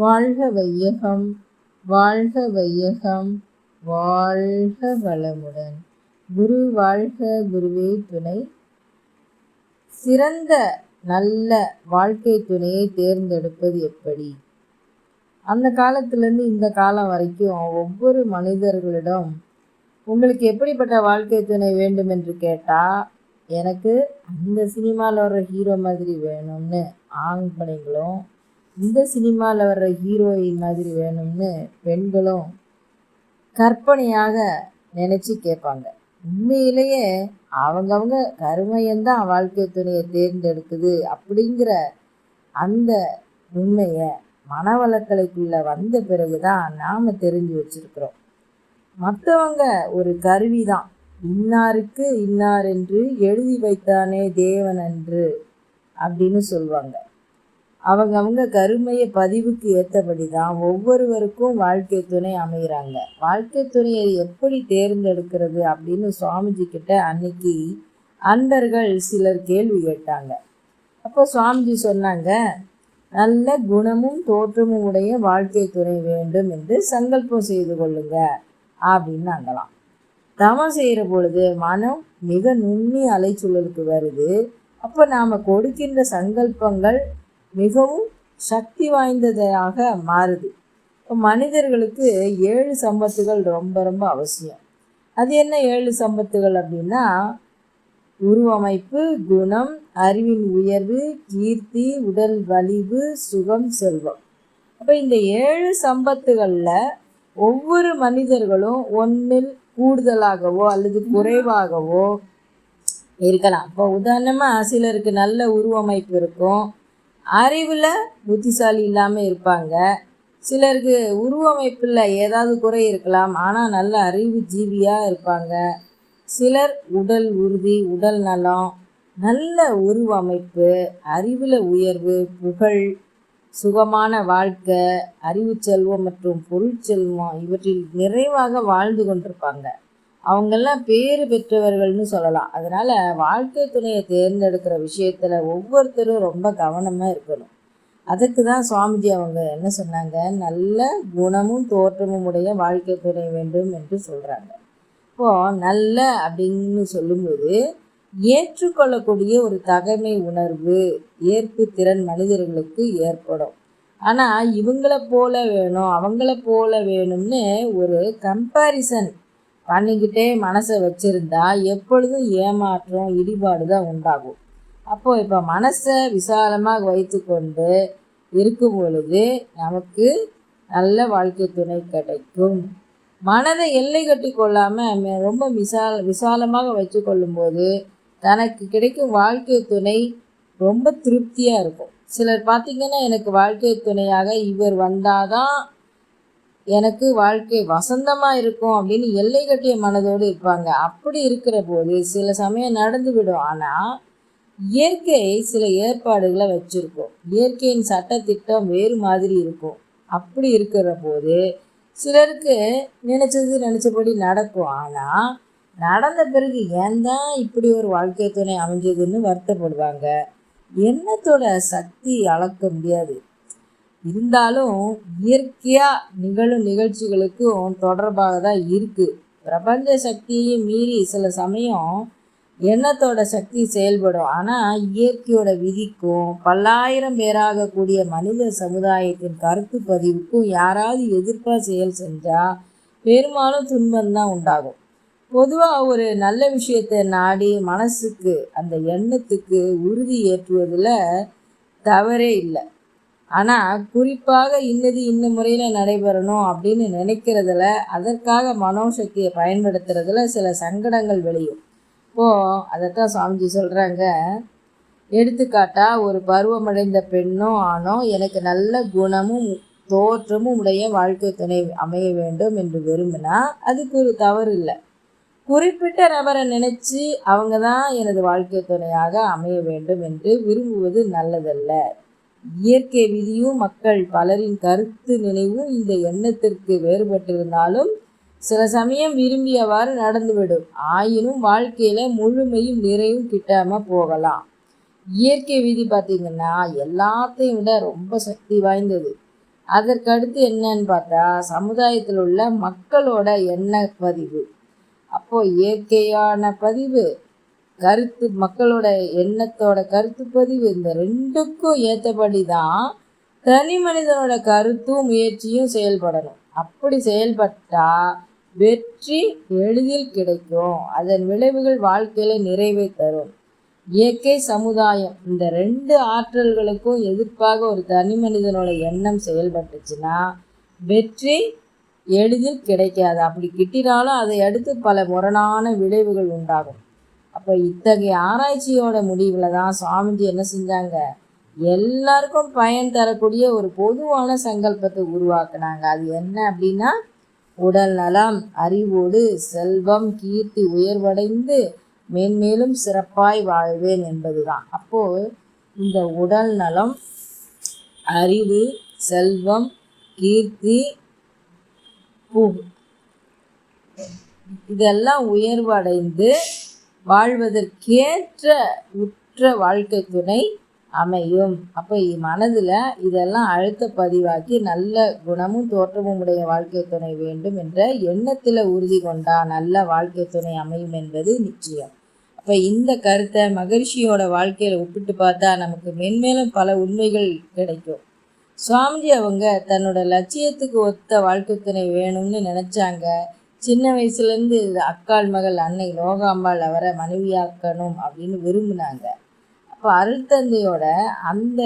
வாழ்க வையகம் வாழ்க வையகம் வாழ்க வளமுடன். குரு வாழ்க குருவே துணை. சிறந்த நல்ல வாழ்க்கை துணையை தேர்ந்தெடுப்பது எப்படி? அந்த காலத்திலேருந்து இந்த காலம் வரைக்கும் ஒவ்வொரு மனிதர்களிடம் உங்களுக்கு எப்படிப்பட்ட வாழ்க்கை துணை வேண்டும்? என்று கேட்டால் எனக்கு அந்த சினிமாவில் வர்ற ஹீரோ மாதிரி வேணும்னு ஆண்பனைகளும் இந்த சினிமாவில் வர்ற ஹீரோயின் மாதிரி வேணும்னு பெண்களும் கற்பனையாக நினச்சி கேட்பாங்க. உண்மையிலேயே அவங்கவுங்க கருமையந்தான் வாழ்க்கை துணையை தேர்ந்தெடுக்குது அப்படிங்கிற அந்த உண்மையை மனவளக்கலைக்குள்ளே வந்த பிறகு தான் நாம் தெரிஞ்சு வச்சுருக்குறோம். மற்றவங்க ஒரு கருவி தான் இன்னாருக்கு இன்னார் என்று எழுதி வைத்தானே தேவன் என்று அப்படின்னு சொல்லுவாங்க அவங்க அவங்க கருமைய பதிவுக்கு ஏற்றபடி தான் ஒவ்வொருவருக்கும் வாழ்க்கை துணை அமைகிறாங்க வாழ்க்கை துணையை எப்படி தேர்ந்தெடுக்கிறது அப்படின்னு சுவாமிஜி கிட்ட அன்னைக்கு அன்பர்கள் சிலர் கேள்வி கேட்டாங்க. அப்போ சுவாமிஜி சொன்னாங்க நல்ல குணமும் தோற்றமும் உடைய வாழ்க்கை துணை வேண்டும் என்று சங்கல்பம் செய்து கொள்ளுங்க அப்படின்னாங்களாம் தவம் செய்கிற பொழுது மனம் மிக நுண்ணி அலைச்சூழலுக்கு வருது. அப்போ நாம் கொடுக்கின்ற சங்கல்பங்கள் மிகவும் சக்தி வாய்ந்ததாக மாறுது. இப்போ மனிதர்களுக்கு ஏழு சம்பத்துகள் ரொம்ப ரொம்ப அவசியம். அது என்ன ஏழு சம்பத்துகள் அப்படின்னா உருவமைப்பு குணம் அறிவின் உயர்வு கீர்த்தி உடல் வலிவு சுகம் செல்வம். அப்போ இந்த ஏழு சம்பத்துகளில் ஒவ்வொரு மனிதர்களும் ஒன்றில் கூடுதலாகவோ அல்லது குறைவாகவோ இருக்கலாம். இப்போ உதாரணமாக சிலருக்கு நல்ல உருவமைப்பு இருக்கும் அறிவில் புத்திசாலி இல்லாமல் இருப்பாங்க. சிலருக்கு உருவமைப்பில் ஏதாவது குறை இருக்கலாம். ஆனால் நல்ல அறிவு ஜீவியாக இருப்பாங்க. சிலர் உடல் உறுதி உடல் நலம் நல்ல உருவமைப்பு அறிவில் உயர்வு புகழ் சுகமான வாழ்க்கை அறிவு செல்வம் மற்றும் பொருட்செல்வம் இவற்றில் நிறைவாக வாழ்ந்து கொண்டிருப்பாங்க. அவங்கெல்லாம் பேறு பெற்றவர்கள்னு சொல்லலாம். அதனால் வாழ்க்கை துணையை தேர்ந்தெடுக்கிற விஷயத்தில் ஒவ்வொருத்தரும் ரொம்ப கவனமாக இருக்கணும். அதுக்கு தான் சுவாமிஜி அவங்க என்ன சொன்னாங்க? நல்ல குணமும் தோற்றமும் உடைய வாழ்க்கை துணை வேண்டும் என்று சொல்கிறாங்க இப்போது நல்ல அப்படின்னு சொல்லும்போது ஏற்றுக்கொள்ளக்கூடிய ஒரு தகைமை உணர்வு ஏற்பு திறன் மனிதர்களுக்கு ஏற்படும். ஆனால் இவங்கள போல வேணும் அவங்கள போல வேணும்னு ஒரு கம்பேரிசன் பண்ணிக்கிட்டே மனசை வச்சுருந்தா எப்பொழுதும் ஏமாற்றம் இடிபாடு தான் உண்டாகும். அப்போது இப்போ மனசை விசாலமாக வைத்துக்கொண்டு இருக்கும் பொழுது நமக்கு நல்ல வாழ்க்கை துணை கிடைக்கும். மனதை எல்லை கட்டி கொள்ளாமல் ரொம்ப விசால விசாலமாக வச்சு கொள்ளும்போது தனக்கு கிடைக்கும் வாழ்க்கை துணை ரொம்ப திருப்தியாக இருக்கும். சிலர் பார்த்திங்கன்னா எனக்கு வாழ்க்கை துணையாக இவர் வந்தாதான் எனக்கு வாழ்க்கை வசந்தமாக இருக்கும் அப்படின்னு எல்லை கட்டிய மனதோடு இருப்பாங்க. அப்படி இருக்கிற போது சில சமயம் நடந்துவிடும் ஆனால் இயற்கை சில ஏற்பாடுகளை வச்சுருக்கோம். இயற்கையின் சட்டத்திட்டம் வேறு மாதிரி இருக்கும். அப்படி இருக்கிற போது சிலருக்கு நினச்சது நினச்சபடி நடக்கும். ஆனால் நடந்த பிறகு ஏன் தான் இப்படி ஒரு வாழ்க்கை துணை அமைஞ்சதுன்னு வருத்தப்படுவாங்க. எண்ணத்தோட சக்தி அளக்க முடியாது. இருந்தாலும் இயற்கையாக நிகழும் நிகழ்ச்சிகளுக்கும் தொடர்பாக தான் இருக்குது பிரபஞ்ச சக்தியையும் மீறி சில சமயம் எண்ணத்தோட சக்தி செயல்படும். ஆனால் இயற்கையோட விதிக்கும் பல்லாயிரம் பேராக கூடிய மனித சமுதாயத்தின் கருத்து பதிவுக்கும் யாராவது எதிர்ப்பாக செயல் செஞ்சால் பெரும்பாலும் துன்பம்தான் உண்டாகும். பொதுவாக ஒரு நல்ல விஷயத்தை நாடி மனசுக்கு அந்த எண்ணத்துக்கு உறுதி ஏற்றுவதில் தவறே இல்லை. ஆனால் குறிப்பாக இன்னது இந்த முறையில் நடைபெறணும் அப்படின்னு நினைக்கிறதுல அதற்காக மனோசக்தியை பயன்படுத்துறதுல சில சங்கடங்கள் விளையும். இப்போது அதைத்தான் சுவாமிஜி சொல்கிறாங்க எடுத்துக்காட்டாக ஒரு பருவமடைந்த பெண்ணும் ஆணோ எனக்கு நல்ல குணமும் தோற்றமும் உடைய வாழ்க்கை துணை அமைய வேண்டும் என்று விரும்பினா அதுக்கு ஒரு தவறு இல்லை. குறிப்பிட்ட நபரை நினச்சி அவங்க தான் எனது வாழ்க்கை துணையாக அமைய வேண்டும் என்று விரும்புவது நல்லதல்ல. இயற்கை விதியும் மக்கள் பலரின் கருத்து நினைவும் இந்த எண்ணத்திற்கு வேறுபட்டிருந்தாலும் சில சமயம் விரும்பியவாறு நடந்துவிடும். ஆயினும் வாழ்க்கையில் முழுமையும் நிறைவும் கிட்டாமல் போகலாம். இயற்கை விதி பார்த்திங்கன்னா எல்லாத்தையும் விட ரொம்ப சக்தி வாய்ந்தது. அதற்கடுத்து என்னன்னு பார்த்தா சமுதாயத்தில் உள்ள மக்களோட எண்ண பதிவு. அப்போது இயற்கையான பதிவு கருத்து மக்களோட எண்ணத்தோட கருத்து பதிவு இந்த ரெண்டுக்கும் ஏற்றபடி தான் தனி மனிதனோட கருத்தும் முயற்சியும் செயல்படணும். அப்படி செயல்பட்டால் வெற்றி எளிதில் கிடைக்கும். அதன் விளைவுகள் வாழ்க்கையில் நிறைவை தரும். இயற்கை சமுதாயம் இந்த ரெண்டு ஆற்றல்களுக்கும் எதிர்ப்பாக ஒரு தனி மனிதனோட எண்ணம் செயல்பட்டுச்சுன்னா வெற்றி எளிதில் கிடைக்காது. அப்படி கிட்டினாலும் அதை அடுத்து பல முரணான விளைவுகள் உண்டாகும். அப்போ இத்தகைய ஆராய்ச்சியோட முடிவில் தான் சுவாமிஜி என்ன செஞ்சாங்க? எல்லாருக்கும் பயன் தரக்கூடிய ஒரு பொதுவான சங்கல்பத்தை உருவாக்குனாங்க. அது என்ன அப்படின்னா உடல் நலம் அறிவோடு செல்வம் கீர்த்தி உயர்வடைந்து மேன்மேலும் சிறப்பாய் வாழ்வேன் என்பதுதான். அப்போது இந்த உடல் நலம் அறிவு செல்வம் கீர்த்தி இதெல்லாம் உயர்வடைந்து வாழ்வதற்கேற்ற உற்ற வாழ்க்கை துணை அமையும். அப்போ மனதில் இதெல்லாம் அழுத்த பதிவாக்கி நல்ல குணமும் தோற்றமும் உடைய வாழ்க்கை துணை வேண்டும் என்ற எண்ணத்தில் உறுதி கொண்டா நல்ல வாழ்க்கை துணை அமையும் என்பது நிச்சயம். அப்போ இந்த கருத்தை மகிழ்ச்சியோட வாழ்க்கையில் ஒப்பிட்டு பார்த்தா நமக்கு மென்மேலும் பல உண்மைகள் கிடைக்கும். சுவாமிஜி அவங்க தன்னோட லட்சியத்துக்கு ஒத்த வாழ்க்கை துணை வேணும்னு நினச்சாங்க. சின்ன வயசுலேருந்து அக்கால் மகள் அன்னை லோகாம்பாள் அவரை மனைவியாக்கணும் அப்படின்னு விரும்பினாங்க. அப்போ அருள்தந்தையோட அந்த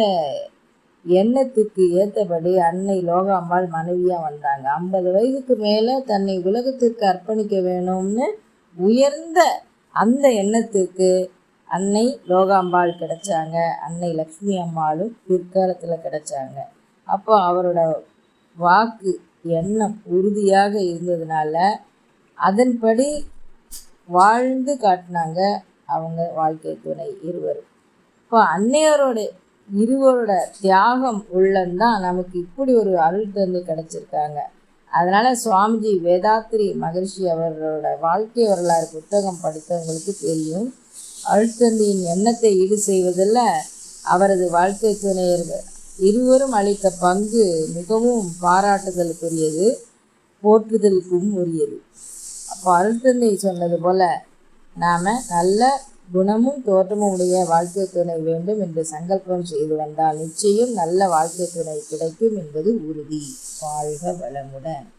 எண்ணத்துக்கு ஏற்றபடி அன்னை லோகாம்பாள் மனைவியாக வந்தாங்க. ஐம்பது வயதுக்கு மேலே தன்னை உலகத்திற்கு அர்ப்பணிக்க வேணும்னு உயர்ந்த அந்த எண்ணத்துக்கு அன்னை லோகாம்பாள் கிடைச்சாங்க. அன்னை லக்ஷ்மி அம்மாளும் பிற்காலத்தில் கிடைச்சாங்க. அப்போ அவரோட வாக்கு எண்ணம் உறுதியாக இருந்ததுனால அதன்படி வாழ்ந்து காட்டினாங்க அவங்க வாழ்க்கை துணை இருவரும். இப்போ அன்னையரோட இருவரோட தியாகம் உள்ளந்தான் நமக்கு இப்படி ஒரு அருள் தந்தை கிடச்சிருக்காங்க. அதனால் சுவாமிஜி வேதாத்திரி மகர்ஷி அவர்களோட வாழ்க்கை வரலாறு புத்தகம் படித்தவங்களுக்கு தெரியும். அழுத்தந்தியின் எண்ணத்தை ஈடு செய்வதில் அவரது வாழ்க்கை துணையர்கள் இருவரும் அளித்த பங்கு மிகவும் பாராட்டுதலுக்குரியது போற்றுதலுக்கும் உரியது. அப்போ அருள்தந்தை சொன்னது போல் நாம் நல்ல குணமும் தோற்றமும் உடைய வாழ்க்கை துணை வேண்டும் என்று சங்கல்பம் செய்து வந்தால் நிச்சயம் நல்ல வாழ்க்கை துணை கிடைக்கும் என்பது உறுதி. வாழ்க வளமுடன்.